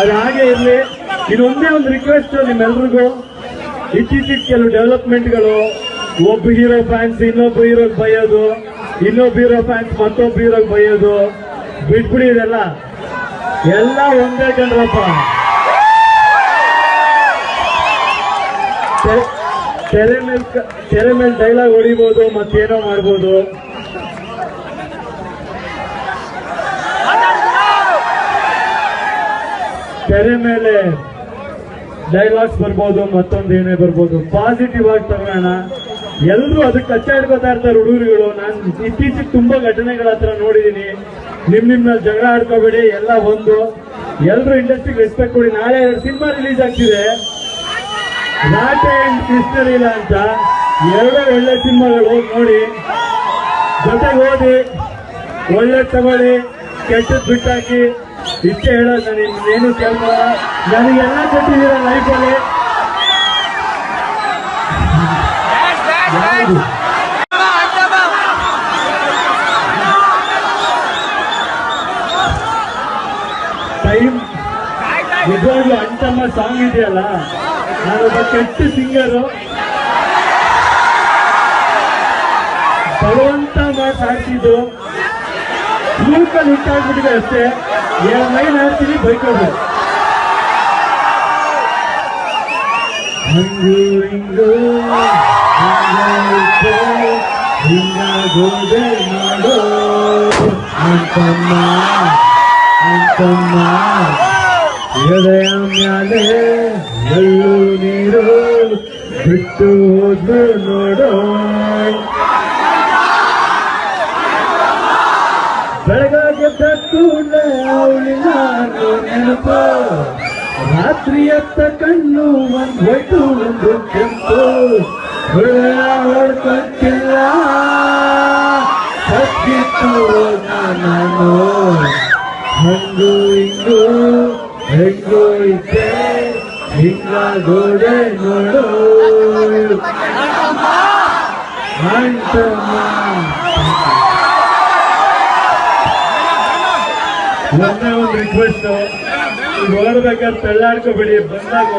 ಅದು ಹಾಗೆ ಇರಲಿ. ಇದೊಂದೇ ಒಂದು ರಿಕ್ವೆಸ್ಟ್ ನಿಮ್ಮೆಲ್ರಿಗೂ. ಇತ್ತೀಚೆಗೆ ಕೆಲವು ಡೆವಲಪ್ಮೆಂಟ್ಗಳು ಒಬ್ಬ ಹೀರೋ ಫ್ಯಾನ್ಸ್ ಇನ್ನೊಬ್ಬ ಹೀರೋಗೆ ಬೈಯೋದು, ಇನ್ನೊಬ್ಬ ಹೀರೋ ಫ್ಯಾನ್ಸ್ ಮತ್ತೊಬ್ಬ ಹೀರೋಗೆ ಬೈಯೋದು. ಬಿಟ್ಬಿಡಿ ಇದೆಲ್ಲ. ಎಲ್ಲ ಒಂದೇ ಜನರಪ್ಪ. ತೆರೆ ಮೇಲೆ ತೆರೆ ಮೇಲೆ ಡೈಲಾಗ್ ಹೊಡಿಬೋದು ಮತ್ತೇನೋ ಮಾಡ್ಬೋದು. ತೆರೆ ಮೇಲೆ ಡೈಲಾಗ್ಸ್ ಬರ್ಬೋದು, ಮತ್ತೊಂದು ಏನೇ ಬರ್ಬೋದು. ಪಾಸಿಟಿವ್ ಆಗಿ ತಗೋಣ. ಎಲ್ಲರೂ ಅದಕ್ಕೆ ಕಚ್ಚಾಡ್ಕೋತಾ ಇರ್ತಾರೆ ಹುಡುಗರುಗಳು. ನಾನು ಇತ್ತೀಚೆಗೆ ತುಂಬಾ ಘಟನೆಗಳ ಹತ್ರ ನೋಡಿದೀನಿ. ನಿಮ್ ನಿಮ್ಮಲ್ಲಿ ಜಗಳ ಆಡ್ಕೋಬೇಡಿ, ಎಲ್ಲ ಒಂದು. ಎಲ್ಲರೂ ಇಂಡಸ್ಟ್ರಿಗೆ ರೆಸ್ಪೆಕ್ಟ್ ಕೊಡಿ. ನಾಳೆ ಎರಡು ಸಿನಿಮಾ ರಿಲೀಸ್ ಆಗ್ತಿದೆ. ರಾಟೆ ಅಂಡ್ ಕೃಷ್ಣಲೀಲ ಅಂತ ಎರಡು ಒಳ್ಳೆ ಸಿನಿಮಾಗಳು ಹೋಗಿ ನೋಡಿ. ಜೊತೆಗೆ ಓದಿ ಒಳ್ಳೆ ತಗೊಳ್ಳಿ, ಕೆಟ್ಟದ್ ಬಿಟ್ಟಾಕಿ. ಇಷ್ಟೇ ಹೇಳೋದು ನಾನು ಏನು ಕೇಳ್ಬ ನನಗೆಲ್ಲ ಕೊಟ್ಟಿದ್ದೀರ ಲೈಫಲ್ಲಿ ಟೈಮ್ ನಿಜವಾಗ್ಲೂ ಅಂಟಮ್ಮ ಸಾಂಗ್ ಇದೆಯಲ್ಲ? ನಾನೊಬ್ಬ ಕೆಟ್ಟ ಸಿಂಗರು ಬರುವಂತ ಮಾತಾಡ್ತಿದ್ದು. ಲೂಕಲ್ಲಿ ಹುಟ್ಟಾಗ್ಬಿಟ್ಟಿದೆ ಅಷ್ಟೇ. ಎರಡು ಲೈನ್ ಹಾಡ್ತೀನಿ ಬೈಕೋದು. ಹಂಗು ಮಾಡೋ. ನೀರು ಬಿಟ್ಟು ಹೋದ್ರು ನೋಡೋ ಬೆಳಗಾಗಿ ಕೂಡಲೇ ಅವಳಿನ ನಾನು ನೆನಪು. ರಾತ್ರಿ ಎತ್ತ ಕಣ್ಣು ಒಂದು ಒಂದು ಕೆಂಪು. ಹೃದಯ ಹೊಡ್ಕೊಟ್ಟಿಲ್ಲ ಸತ್ತಿತ್ತು ನಾನು ಹಂಗು ಹಿಂಗು ಹೆಂಗು ಇದ್ದೆ ನೋಡು. ಒಂದೇ ಒಂದು ರಿಕ್ವೆಸ್ಟ್ ನೋಡ್ಬೇಕಾದ್ರೆ ತಳ್ಳಾಡ್ಕೋಬೇಡಿ ಬಂದಾಗ